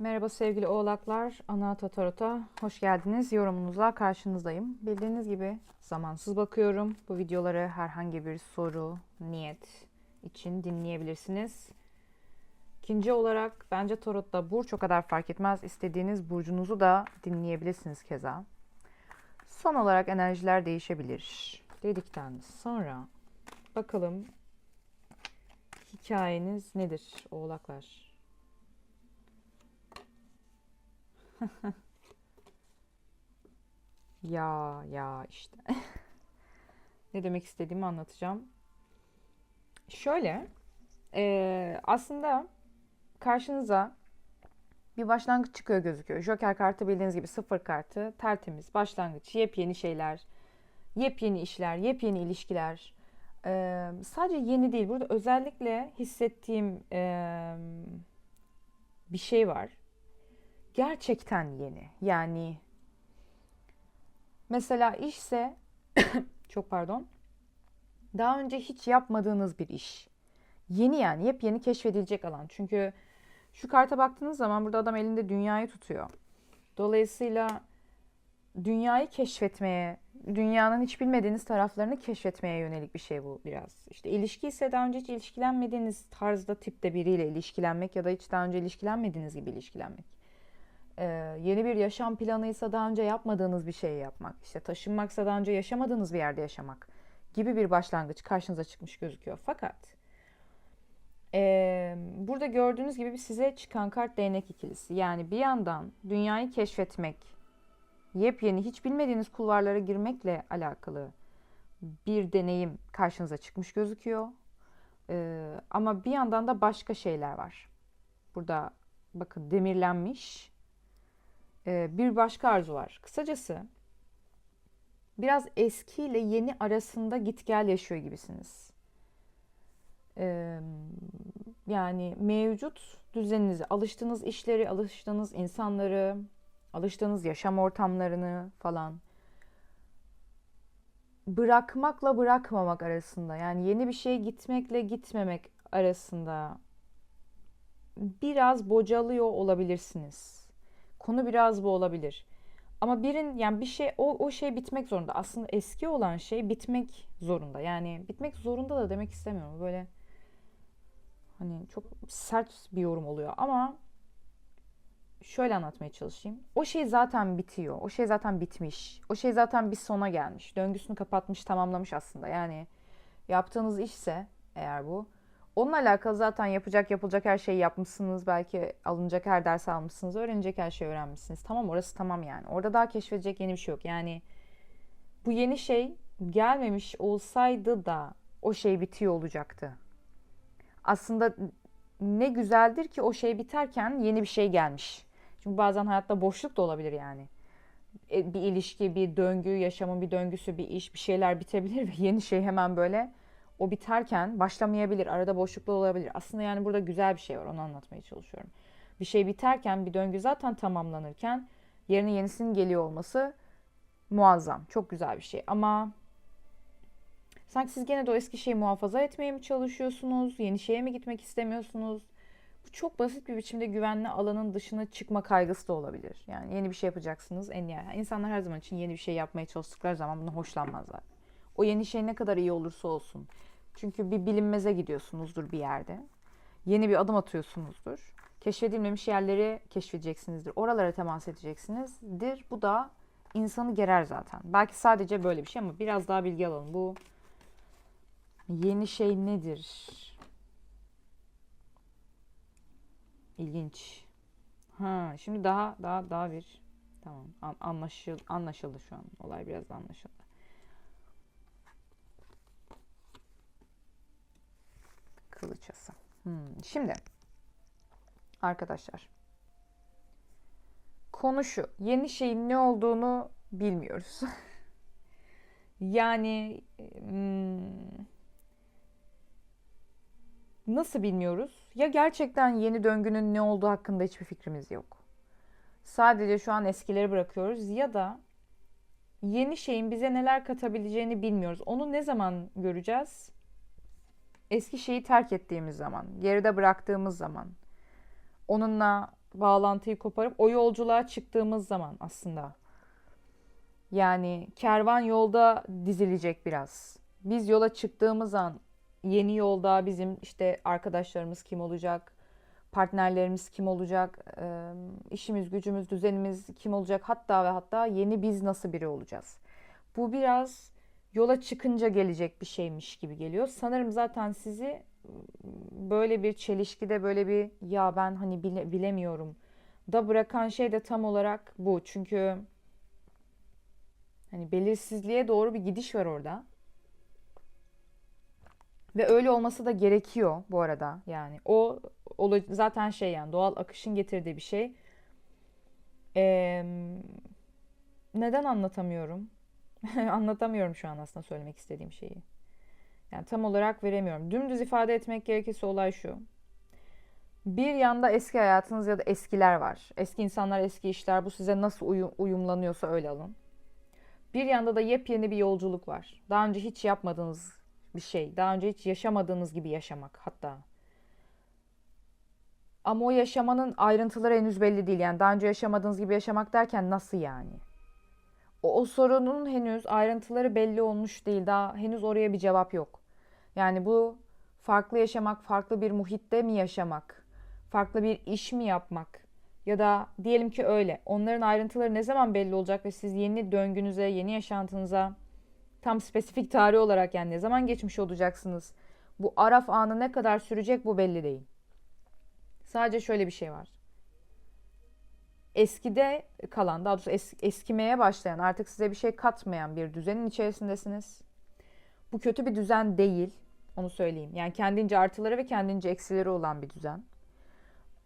Merhaba sevgili oğlaklar. Ana Tatarot'a hoş geldiniz. Yorumunuzla karşınızdayım. Bildiğiniz gibi zamansız bakıyorum. Bu videoları herhangi bir soru, niyet için dinleyebilirsiniz. İkinci olarak bence Tarot'ta burç o kadar fark etmez. İstediğiniz burcunuzu da dinleyebilirsiniz keza. Son olarak enerjiler değişebilir. Dedikten sonra bakalım hikayeniz nedir oğlaklar? Ya ya işte. ne demek istediğimi anlatacağım. Şöyle, eee, aslında karşınıza bir başlangıç çıkıyor gözüküyor. Joker kartı bildiğiniz gibi sıfır kartı, tertemiz, başlangıç, yepyeni şeyler, yepyeni işler, yepyeni ilişkiler. Eee, sadece yeni değil, burada özellikle hissettiğim eee, bir şey var. Gerçekten yeni. Yani Mesela işse çok pardon. Daha önce hiç yapmadığınız bir iş. Yeni yani yepyeni keşfedilecek alan. Çünkü şu karta baktığınız zaman burada adam elinde dünyayı tutuyor. Dolayısıyla dünyayı keşfetmeye, dünyanın hiç bilmediğiniz taraflarını keşfetmeye yönelik bir şey bu biraz. İşte ilişki ise daha önce hiç ilişkilenmediğiniz tarzda tipte biriyle ilişkilenmek ya da hiç daha önce ilişkilenmediğiniz gibi ilişkilenmek. Ee, yeni bir yaşam planıysa daha önce yapmadığınız bir şeyi yapmak, işte taşınmaksa daha önce yaşamadığınız bir yerde yaşamak gibi bir başlangıç karşınıza çıkmış gözüküyor. Fakat ee, burada gördüğünüz gibi size çıkan kart değnek ikilisi. Yani bir yandan dünyayı keşfetmek, yepyeni hiç bilmediğiniz kulvarlara girmekle alakalı bir deneyim karşınıza çıkmış gözüküyor. Ee, ama bir yandan da başka şeyler var. Burada bakın demirlenmiş bir başka arzu var. Kısacası biraz eski ile yeni arasında git gel yaşıyor gibisiniz. Ee, yani mevcut düzeninizi, alıştığınız işleri, alıştığınız insanları, alıştığınız yaşam ortamlarını falan bırakmakla bırakmamak arasında yani yeni bir şeye gitmekle gitmemek arasında biraz bocalıyor olabilirsiniz. Konu biraz bu olabilir. Ama birin yani bir şey o, o şey bitmek zorunda. Aslında eski olan şey bitmek zorunda. Yani bitmek zorunda da demek istemiyorum. Böyle hani çok sert bir yorum oluyor ama şöyle anlatmaya çalışayım. O şey zaten bitiyor. O şey zaten bitmiş. O şey zaten bir sona gelmiş. Döngüsünü kapatmış, tamamlamış aslında. Yani yaptığınız işse eğer bu Onunla alakalı zaten yapacak yapılacak her şeyi yapmışsınız. Belki alınacak her ders almışsınız. Öğrenecek her şeyi öğrenmişsiniz. Tamam orası tamam yani. Orada daha keşfedecek yeni bir şey yok. Yani bu yeni şey gelmemiş olsaydı da o şey bitiyor olacaktı. Aslında ne güzeldir ki o şey biterken yeni bir şey gelmiş. Çünkü bazen hayatta boşluk da olabilir yani. E, bir ilişki, bir döngü, yaşamın bir döngüsü, bir iş, bir şeyler bitebilir ve yeni şey hemen böyle o biterken başlamayabilir, arada boşluklar olabilir. Aslında yani burada güzel bir şey var, onu anlatmaya çalışıyorum. Bir şey biterken, bir döngü zaten tamamlanırken yerine yenisinin geliyor olması muazzam, çok güzel bir şey. Ama sanki siz gene de o eski şeyi muhafaza etmeye mi çalışıyorsunuz, yeni şeye mi gitmek istemiyorsunuz? Bu çok basit bir biçimde güvenli alanın dışına çıkma kaygısı da olabilir. Yani yeni bir şey yapacaksınız en yani insanlar her zaman için yeni bir şey yapmaya çalıştıkları zaman bunu hoşlanmazlar. O yeni şey ne kadar iyi olursa olsun çünkü bir bilinmeze gidiyorsunuzdur bir yerde. Yeni bir adım atıyorsunuzdur. Keşfedilmemiş yerleri keşfedeceksinizdir. Oralara temas edeceksinizdir. Bu da insanı gerer zaten. Belki sadece böyle bir şey ama biraz daha bilgi alalım. Bu yeni şey nedir? İlginç. Ha, şimdi daha daha daha bir tamam anlaşıl anlaşıldı şu an. Olay biraz anlaşıldı. Kılıçası. Hmm. Şimdi arkadaşlar konu şu. Yeni şeyin ne olduğunu bilmiyoruz. yani hmm, nasıl bilmiyoruz? Ya gerçekten yeni döngünün ne olduğu hakkında hiçbir fikrimiz yok. Sadece şu an eskileri bırakıyoruz ya da yeni şeyin bize neler katabileceğini bilmiyoruz. Onu ne zaman göreceğiz? Eski şeyi terk ettiğimiz zaman, geride bıraktığımız zaman, onunla bağlantıyı koparıp o yolculuğa çıktığımız zaman aslında yani kervan yolda dizilecek biraz. Biz yola çıktığımız an yeni yolda bizim işte arkadaşlarımız kim olacak, partnerlerimiz kim olacak, işimiz, gücümüz, düzenimiz kim olacak, hatta ve hatta yeni biz nasıl biri olacağız. Bu biraz yola çıkınca gelecek bir şeymiş gibi geliyor. Sanırım zaten sizi böyle bir çelişkide böyle bir ya ben hani bile, bilemiyorum da bırakan şey de tam olarak bu. Çünkü hani belirsizliğe doğru bir gidiş var orada. Ve öyle olması da gerekiyor bu arada. Yani o, o zaten şey yani doğal akışın getirdiği bir şey. Ee, neden anlatamıyorum? anlatamıyorum şu an aslında söylemek istediğim şeyi. Yani tam olarak veremiyorum. Dümdüz ifade etmek gerekirse olay şu. Bir yanda eski hayatınız ya da eskiler var. Eski insanlar, eski işler. Bu size nasıl uyum, uyumlanıyorsa öyle alın. Bir yanda da yepyeni bir yolculuk var. Daha önce hiç yapmadığınız bir şey. Daha önce hiç yaşamadığınız gibi yaşamak hatta. Ama o yaşamanın ayrıntıları henüz belli değil. Yani daha önce yaşamadığınız gibi yaşamak derken nasıl yani? O, o sorunun henüz ayrıntıları belli olmuş değil. Daha henüz oraya bir cevap yok. Yani bu farklı yaşamak, farklı bir muhitte mi yaşamak, farklı bir iş mi yapmak ya da diyelim ki öyle. Onların ayrıntıları ne zaman belli olacak ve siz yeni döngünüze, yeni yaşantınıza tam spesifik tarih olarak yani ne zaman geçmiş olacaksınız? Bu araf anı ne kadar sürecek bu belli değil. Sadece şöyle bir şey var. Eskide kalan, daha doğrusu es, eskimeye başlayan, artık size bir şey katmayan bir düzenin içerisindesiniz. Bu kötü bir düzen değil. Onu söyleyeyim. Yani kendince artıları ve kendince eksileri olan bir düzen.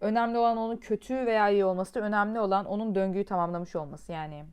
Önemli olan onun kötü veya iyi olması da önemli olan onun döngüyü tamamlamış olması. Yani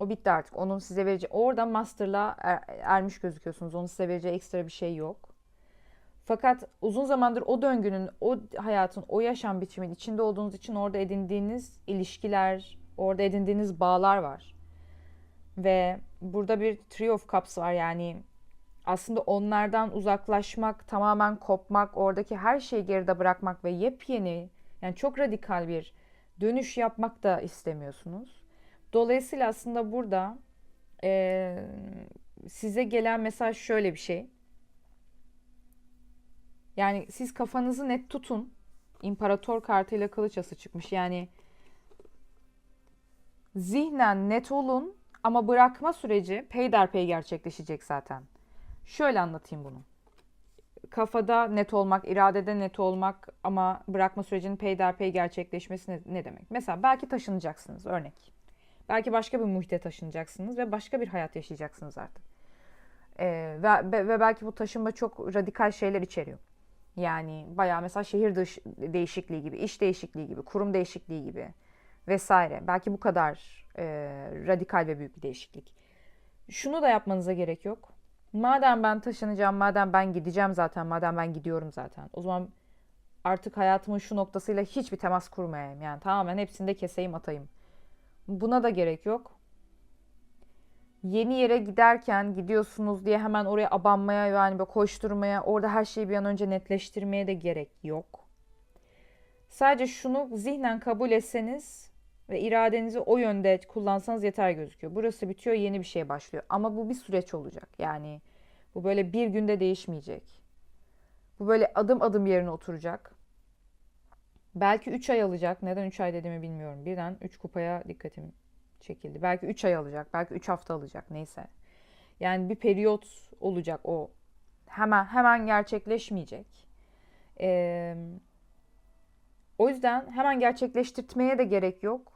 o bitti artık. Onun size vereceği orada master'la er, ermiş gözüküyorsunuz. Onun size vereceği ekstra bir şey yok. Fakat uzun zamandır o döngünün, o hayatın, o yaşam biçimin içinde olduğunuz için orada edindiğiniz ilişkiler, orada edindiğiniz bağlar var. Ve burada bir Three of Cups var yani aslında onlardan uzaklaşmak, tamamen kopmak, oradaki her şeyi geride bırakmak ve yepyeni yani çok radikal bir dönüş yapmak da istemiyorsunuz. Dolayısıyla aslında burada e, size gelen mesaj şöyle bir şey. Yani siz kafanızı net tutun. İmparator kartıyla kılıç ası çıkmış. Yani zihnen net olun ama bırakma süreci peyderpey gerçekleşecek zaten. Şöyle anlatayım bunu. Kafada net olmak, iradede net olmak ama bırakma sürecinin peyderpey gerçekleşmesi ne, ne demek? Mesela belki taşınacaksınız örnek. Belki başka bir muhite taşınacaksınız ve başka bir hayat yaşayacaksınız artık. Ee, ve, ve belki bu taşınma çok radikal şeyler içeriyor. Yani bayağı mesela şehir dış değişikliği gibi, iş değişikliği gibi, kurum değişikliği gibi vesaire. Belki bu kadar e, radikal ve büyük bir değişiklik. Şunu da yapmanıza gerek yok. Madem ben taşınacağım, madem ben gideceğim zaten, madem ben gidiyorum zaten. O zaman artık hayatımın şu noktasıyla hiçbir temas kurmayayım. Yani tamamen hepsini de keseyim atayım. Buna da gerek yok. Yeni yere giderken gidiyorsunuz diye hemen oraya abanmaya yani böyle koşturmaya, orada her şeyi bir an önce netleştirmeye de gerek yok. Sadece şunu zihnen kabul etseniz ve iradenizi o yönde kullansanız yeter gözüküyor. Burası bitiyor, yeni bir şey başlıyor. Ama bu bir süreç olacak. Yani bu böyle bir günde değişmeyecek. Bu böyle adım adım yerine oturacak. Belki 3 ay alacak. Neden 3 ay dediğimi bilmiyorum. Birden 3 kupaya dikkatim çekildi. Belki 3 ay alacak. Belki 3 hafta alacak. Neyse. Yani bir periyot olacak o. Hemen hemen gerçekleşmeyecek. Ee, o yüzden hemen gerçekleştirtmeye de gerek yok.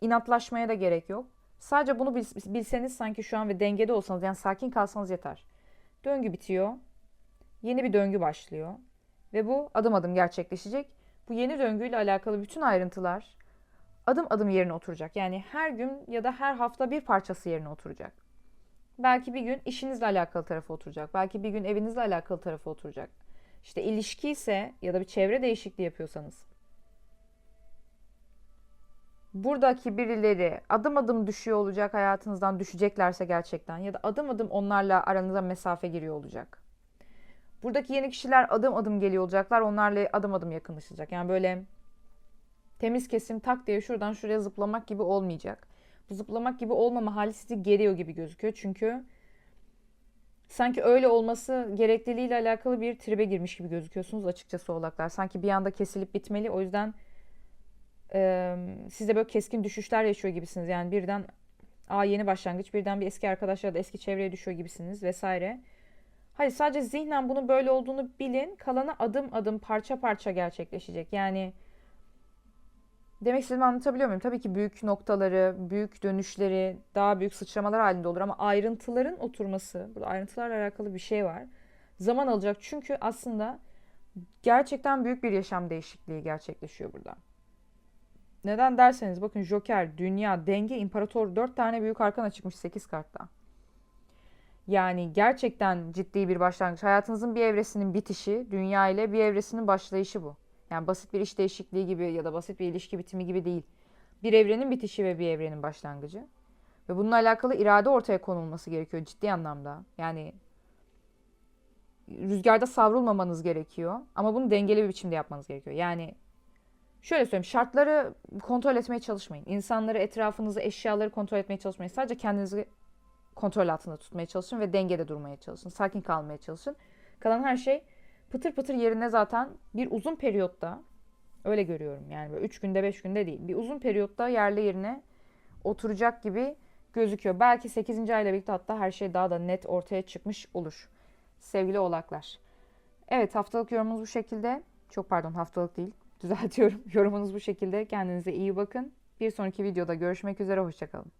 İnatlaşmaya da gerek yok. Sadece bunu bilseniz sanki şu an ve dengede olsanız yani sakin kalsanız yeter. Döngü bitiyor. Yeni bir döngü başlıyor. Ve bu adım adım gerçekleşecek. Bu yeni döngüyle alakalı bütün ayrıntılar adım adım yerine oturacak. Yani her gün ya da her hafta bir parçası yerine oturacak. Belki bir gün işinizle alakalı tarafı oturacak. Belki bir gün evinizle alakalı tarafı oturacak. İşte ilişki ise ya da bir çevre değişikliği yapıyorsanız. Buradaki birileri adım adım düşüyor olacak hayatınızdan düşeceklerse gerçekten ya da adım adım onlarla aranıza mesafe giriyor olacak. Buradaki yeni kişiler adım adım geliyor olacaklar. Onlarla adım adım yakınlaşacak. Yani böyle Temiz kesim tak diye şuradan şuraya zıplamak gibi olmayacak. Bu zıplamak gibi olmama hali sizi geriyor gibi gözüküyor. Çünkü sanki öyle olması gerekliliğiyle alakalı bir tribe girmiş gibi gözüküyorsunuz açıkçası oğlaklar. Sanki bir anda kesilip bitmeli. O yüzden e, siz böyle keskin düşüşler yaşıyor gibisiniz. Yani birden aa yeni başlangıç, birden bir eski arkadaş ya da eski çevreye düşüyor gibisiniz vesaire. Hayır sadece zihnen bunun böyle olduğunu bilin. Kalanı adım adım parça parça gerçekleşecek. Yani demek istediğimi anlatabiliyor muyum? Tabii ki büyük noktaları, büyük dönüşleri, daha büyük sıçramalar halinde olur ama ayrıntıların oturması, burada ayrıntılarla alakalı bir şey var. Zaman alacak çünkü aslında gerçekten büyük bir yaşam değişikliği gerçekleşiyor burada. Neden derseniz bakın Joker, Dünya, Denge, İmparator 4 tane büyük arkana çıkmış 8 kartta. Yani gerçekten ciddi bir başlangıç. Hayatınızın bir evresinin bitişi, dünya ile bir evresinin başlayışı bu. Yani basit bir iş değişikliği gibi ya da basit bir ilişki bitimi gibi değil. Bir evrenin bitişi ve bir evrenin başlangıcı. Ve bununla alakalı irade ortaya konulması gerekiyor ciddi anlamda. Yani rüzgarda savrulmamanız gerekiyor. Ama bunu dengeli bir biçimde yapmanız gerekiyor. Yani şöyle söyleyeyim şartları kontrol etmeye çalışmayın. İnsanları, etrafınızı, eşyaları kontrol etmeye çalışmayın. Sadece kendinizi kontrol altında tutmaya çalışın ve dengede durmaya çalışın. Sakin kalmaya çalışın. Kalan her şey pıtır pıtır yerine zaten bir uzun periyotta öyle görüyorum yani böyle 3 günde 5 günde değil. Bir uzun periyotta yerli yerine oturacak gibi gözüküyor. Belki 8. ayla birlikte hatta her şey daha da net ortaya çıkmış olur. Sevgili oğlaklar. Evet haftalık yorumunuz bu şekilde. Çok pardon haftalık değil. Düzeltiyorum. Yorumunuz bu şekilde. Kendinize iyi bakın. Bir sonraki videoda görüşmek üzere. Hoşçakalın.